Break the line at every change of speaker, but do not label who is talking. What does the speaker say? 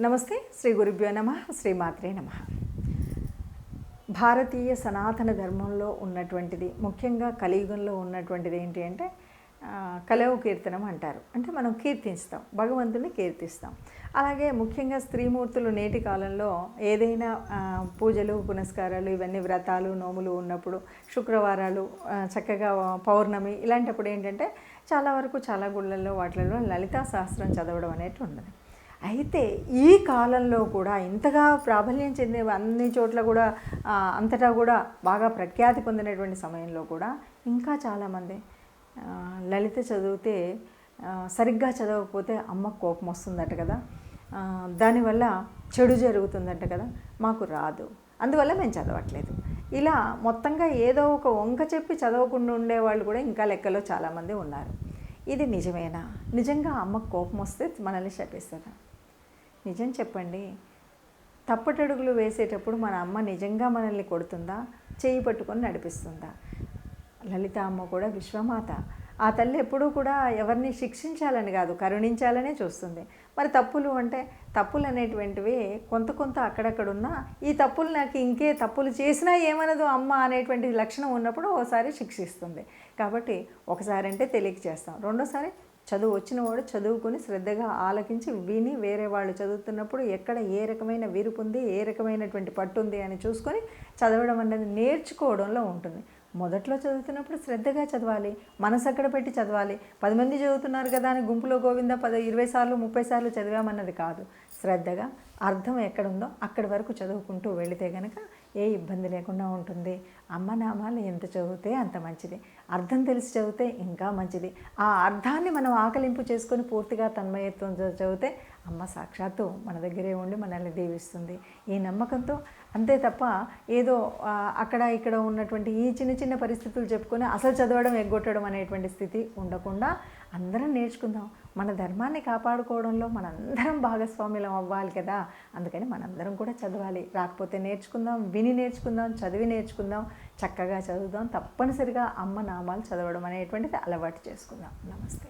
నమస్తే శ్రీ గురుభ్యో నమ శ్రీమాత్రే నమ. భారతీయ సనాతన ధర్మంలో ఉన్నటువంటిది ముఖ్యంగా కలియుగంలో ఉన్నటువంటిది ఏంటి అంటే కలవ కలవు కీర్తనం అంటారు. అంటే మనం కీర్తిస్తాం భగవంతుని కీర్తిస్తాం. అలాగే ముఖ్యంగా స్త్రీమూర్తులు నేటి కాలంలో ఏదైనా పూజలు పునస్కారాలు ఇవన్నీ వ్రతాలు నోములు ఉన్నప్పుడు శుక్రవారాలు చక్కగా పౌర్ణమి ఇలాంటప్పుడు ఏంటంటే చాలా వరకు చాలా గుళ్ళల్లో వాటిలలో లలితా సహస్రం చదవడం అనేది ఉన్నది అయితే ఈ కాలంలో కూడా ఇంతగా ప్రాబల్యం చెందే అన్ని చోట్ల కూడా అంతటా కూడా బాగా ప్రఖ్యాతి పొందినటువంటి సమయంలో కూడా ఇంకా చాలామంది లలిత చదివితే సరిగ్గా చదవకపోతే అమ్మకు కోపం వస్తుందట కదా. దానివల్ల చెడు జరుగుతుందట కదా. మాకు రాదు. అందువల్ల మేము చదవట్లేదు. ఇలా మొత్తంగా ఏదో ఒక వంక చెప్పి చదవకుండా ఉండేవాళ్ళు కూడా ఇంకా లెక్కలో చాలామంది ఉన్నారు. ఇది నిజమేనా? నిజంగా అమ్మకు కోపం వస్తే మనల్ని శపిస్తుందా? నిజం చెప్పండి. తప్పటడుగులు వేసేటప్పుడు మన అమ్మ నిజంగా మనల్ని కొడుతుందా? చేయి పట్టుకొని నడిపిస్తుందా? లలిత అమ్మ కూడా విశ్వమాత. ఆ తల్లి ఎప్పుడూ కూడా ఎవరిని శిక్షించాలని కాదు కరుణించాలనే చూస్తుంది. మరి తప్పులు అంటే తప్పులు అనేటువంటివి కొంత కొంత అక్కడక్కడున్నా ఈ తప్పులు నాకు ఇంకే తప్పులు చేసినా ఏమనదు అమ్మ అనేటువంటి లక్షణం ఉన్నప్పుడు ఒకసారి శిక్షిస్తుంది. కాబట్టి ఒకసారి అంటే తెలియక చేస్తాం. రెండోసారి చదువు వచ్చిన వాడు చదువుకుని శ్రద్ధగా ఆలకించి విని వేరే వాళ్ళు చదువుతున్నప్పుడు ఎక్కడ ఏ రకమైన విరుపు ఉంది ఏ రకమైనటువంటి పట్టు ఉంది అని చూసుకొని చదవడం అనేది నేర్చుకోవడంలో ఉంటుంది. మొదట్లో చదువుతున్నప్పుడు శ్రద్ధగా చదవాలి మనసు అక్కడ పెట్టి చదవాలి. పది మంది చదువుతున్నారు కదా అని గుంపులో గోవింద పద ఇరవై సార్లు ముప్పై సార్లు చదివామన్నది కాదు. శ్రద్ధగా అర్థం ఎక్కడుందో అక్కడి వరకు చదువుకుంటూ వెళితే గనక ఏ ఇబ్బంది లేకుండా ఉంటుంది. అమ్మ నామాలు ఎంత చదివితే అంత మంచిది. అర్థం తెలిసి చదివితే ఇంకా మంచిది. ఆ అర్థాన్ని మనం ఆకలింపు చేసుకొని పూర్తిగా తన్మయత్వం చదివితే అమ్మ సాక్షాత్తు మన దగ్గరే ఉండి మనల్ని దీవిస్తుంది. ఈ నమ్మకంతో అంతే తప్ప ఏదో అక్కడ ఇక్కడ ఉన్నటువంటి ఈ చిన్న చిన్న పరిస్థితులు చెప్పుకొని అసలు చదవడం ఎగ్గొట్టడం అనేటువంటి స్థితి ఉండకుండా అందరం నేర్చుకుందాం. మన ధర్మాన్ని కాపాడుకోవడంలో మనందరం భాగస్వామ్యం అవ్వాలి కదా. అందుకని మనందరం కూడా చదవాలి. రాకపోతే నేర్చుకుందాం విని నేర్చుకుందాం చదివి నేర్చుకుందాం చక్కగా చదువుదాం. తప్పనిసరిగా అమ్మ నామాలు చదవడం అనేటువంటిది అలవాటు చేసుకుందాం. నమస్తే.